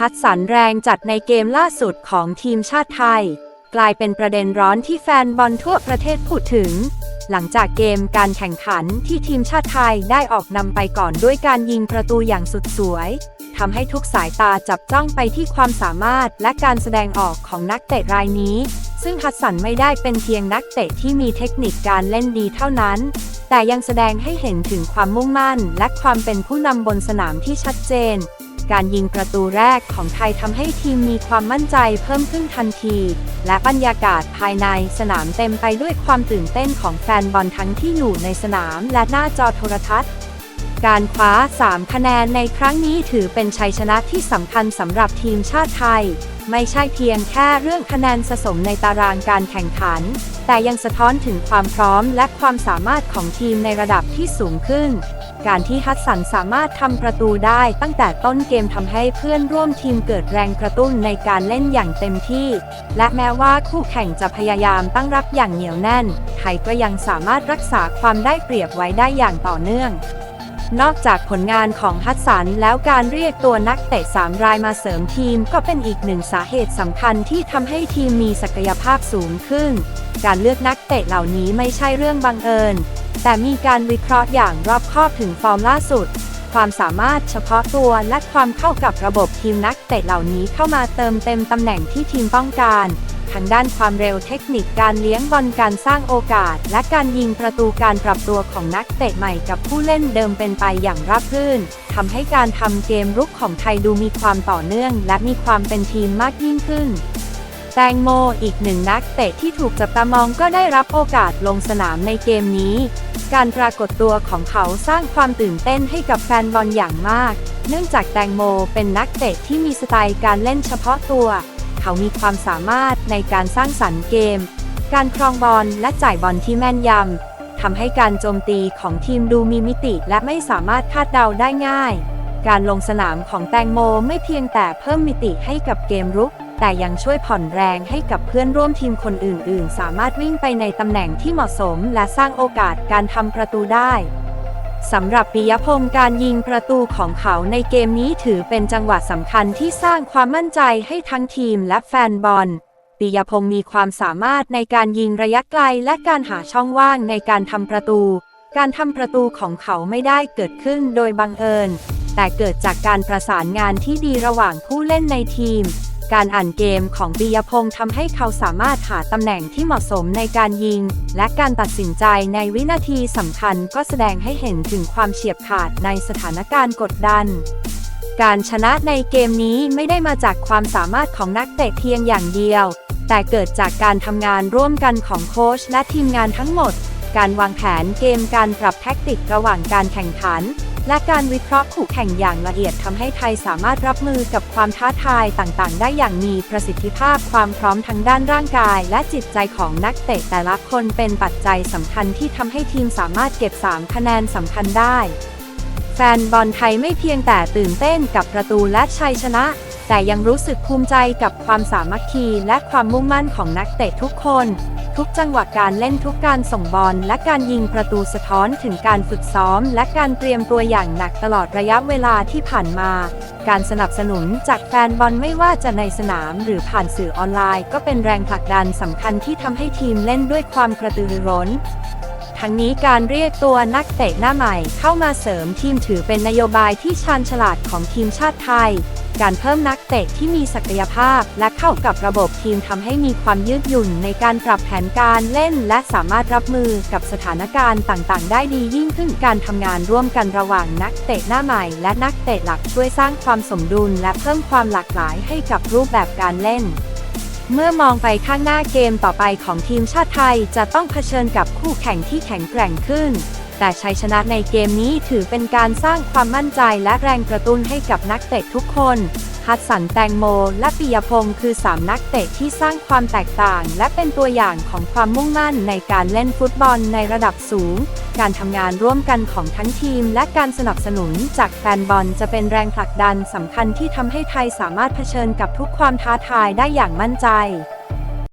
ฮัดสันแรงจัดในเกมล่าสุดของทีมชาติไทย กลายเป็นประเด็นร้อนที่แฟนบอลทั่วประเทศพูดถึง หลังจากเกมการแข่งขันที่ทีมชาติไทยได้ออกนำไปก่อนด้วยการยิงประตูอย่างสุดสวยทำให้ทุกสายตาจับจ้องไปที่ความสามารถและการแสดงออกของนักเตะรายนี้ ซึ่งฮัดสันไม่ได้เป็นเพียงนักเตะที่มีเทคนิคการเล่นดีเท่านั้น แต่ยังแสดงให้เห็นถึงความมุ่งมั่น และความเป็นผู้นำบนสนามที่ชัดเจน การยิงประตูแรกของไทยทำให้ทีมมีความมั่นใจเพิ่มขึ้นทันที และบรรยากาศภายในสนามเต็มไปด้วยความตื่นเต้นของแฟนบอลทั้งที่อยู่ในสนามและหน้าจอโทรทัศน์ การคว้า 3 คะแนนในครั้งนี้ถือเป็นชัยชนะที่สำคัญสำหรับทีมชาติไทย ไม่ใช่เพียงแค่เรื่องคะแนนสะสมในตารางการแข่งขัน แต่ยังสะท้อนถึงความพร้อมและความสามารถของทีมในระดับที่สูงขึ้น การที่ฮัสสันสามารถทำประตูได้ตั้งแต่ต้นเกมทำให้เพื่อนร่วมทีมเกิดแรงกระตุ้นในการเล่นอย่างเต็มที่ และแม้ว่าคู่แข่งจะพยายามตั้งรับอย่างเหนียวแน่น ไทยก็ยังสามารถรักษาความได้เปรียบไว้ได้อย่างต่อเนื่องนอกจากผลงานของฮัตสันแล้วการเรียกตัวนักเตะ3รายมาเสริมทีมก็เป็นอีกหนึ่งสาเหตุสำคัญที่ทำให้ทีมมีศักยภาพสูงขึ้น การเลือกนักเตะเหล่านี้ไม่ใช่เรื่องบังเอิญ แต่มีการวิเคราะห์อย่างรอบคอบถึงฟอร์มล่าสุด ความสามารถเฉพาะตัวและความเข้ากับระบบทีมนักเตะเหล่านี้เข้ามาเติมเต็มตำแหน่งที่ทีมต้องการทางด้านความเร็วเทคนิคการเลี้ยงบอลการสร้างโอกาส และการยิงประตูการปรับตัวของนักเตะใหม่กับผู้เล่นเดิมเป็นไปอย่างราบรื่นทำให้การทำเกมรุกของไทยดูมีความต่อเนื่อง และมีความเป็นทีมมากยิ่งขึ้น แตงโมอีกหนึ่งนักเตะที่ถูกจับตามองก็ได้รับโอกาสลงสนามในเกมนี้ การปรากฏตัวของเขาสร้างความตื่นเต้นให้กับแฟนบอลอย่างมาก เนื่องจากแตงโมเป็นนักเตะที่มีสไตล์การเล่นเฉพาะตัว เขามีความสามารถในการสร้างสรรค์เกม การครองบอลและจ่ายบอลที่แม่นยำทำให้การโจมตีของทีมดูมีมิติและไม่สามารถคาดเดาได้ง่าย การลงสนามของแตงโมไม่เพียงแต่เพิ่มมิติให้กับเกมรุก แต่ยังช่วยผ่อนแรงให้กับเพื่อนร่วมทีมคนอื่น ๆ สามารถวิ่งไปในตำแหน่งที่เหมาะสมและสร้างโอกาสการทำประตูได้สำหรับปิยพงศ์การยิงประตูของเขาในเกมนี้ถือเป็นจังหวะสำคัญที่สร้างความมั่นใจให้ทั้งทีมและแฟนบอลปิยพงศ์มีความสามารถในการยิงระยะไกลและการหาช่องว่างในการทำประตู การทำประตูของเขาไม่ได้เกิดขึ้นโดยบังเอิญ แต่เกิดจากการประสานงานที่ดีระหว่างผู้เล่นในทีม การอ่านเกมของปิยพงศ์ทำให้เขาสามารถหาตำแหน่งที่เหมาะสมในการยิง และการตัดสินใจในวินาทีสำคัญก็แสดงให้เห็นถึงความเฉียบขาดในสถานการณ์กดดัน การชนะในเกมนี้ไม่ได้มาจากความสามารถของนักเตะเพียงอย่างเดียว แต่เกิดจากการทำงานร่วมกันของโค้ชและทีมงานทั้งหมด การวางแผนเกมการปรับแท็กติกระหว่างการแข่งขัน และการวิเคราะห์คู่แข่งอย่างละเอียดทำให้ไทยสามารถรับมือกับความท้าทายต่างๆ ได้อย่างมีประสิทธิภาพความพร้อมทั้งด้านร่างกาย และจิตใจของนักเตะแต่ละคนเป็นปัจจัยสำคัญที่ทำให้ทีมสามารถเก็บ 3 คะแนนสำคัญได้ แฟนบอลไทยไม่เพียงแต่ตื่นเต้นกับประตูและชัยชนะ แต่ยังรู้สึกภูมิใจกับความสามัคคีและความมุ่งมั่นของนักเตะทุกคน ทุกจังหวะการเล่นทุกการส่งบอลและการยิงประตูสะท้อนถึงการฝึกซ้อม และการเตรียมตัวอย่างหนักตลอดระยะเวลาที่ผ่านมา การสนับสนุนจากแฟนบอลไม่ว่าจะในสนามหรือผ่านสื่อออนไลน์ ก็เป็นแรงผลักดันสำคัญที่ทำให้ทีมเล่นด้วยความกระตือรือร้นทั้งนี้การเรียกตัวนักเตะหน้าใหม่เข้ามาเสริมทีมถือเป็นนโยบายที่ชาญฉลาดของทีมชาติไทย การเพิ่มนักเตะที่มีศักยภาพ และเข้ากับระบบทีมทำให้มีความยืดหยุ่นในการปรับแผนการเล่น และสามารถรับมือกับสถานการณ์ต่างๆ ได้ดียิ่งขึ้นการทำงานร่วมกันระหว่างนักเตะหน้าใหม่ และนักเตะหลักช่วยสร้างความสมดุล และเพิ่มความหลากหลายให้กับรูปแบบการเล่นเมื่อมองไปข้างหน้าเกมต่อไปของทีมชาติไทยจะต้องเผชิญกับคู่แข่งที่แข็งแกร่งขึ้น แต่ชัยชนะในเกมนี้ถือเป็นการสร้างความมั่นใจและแรงกระตุ้นให้กับนักเตะทุกคนฮัดสันแตงโม และปิยพงศ์คือ 3 นักเตะที่สร้างความแตกต่าง และเป็นตัวอย่างของความมุ่งมั่นในการเล่นฟุตบอลในระดับสูง การทำงานร่วมกันของทั้งทีม และการสนับสนุนจากแฟนบอลจะเป็นแรงผลักดันสำคัญที่ทำให้ไทยสามารถเผชิญกับทุกความท้าทายได้อย่างมั่นใจ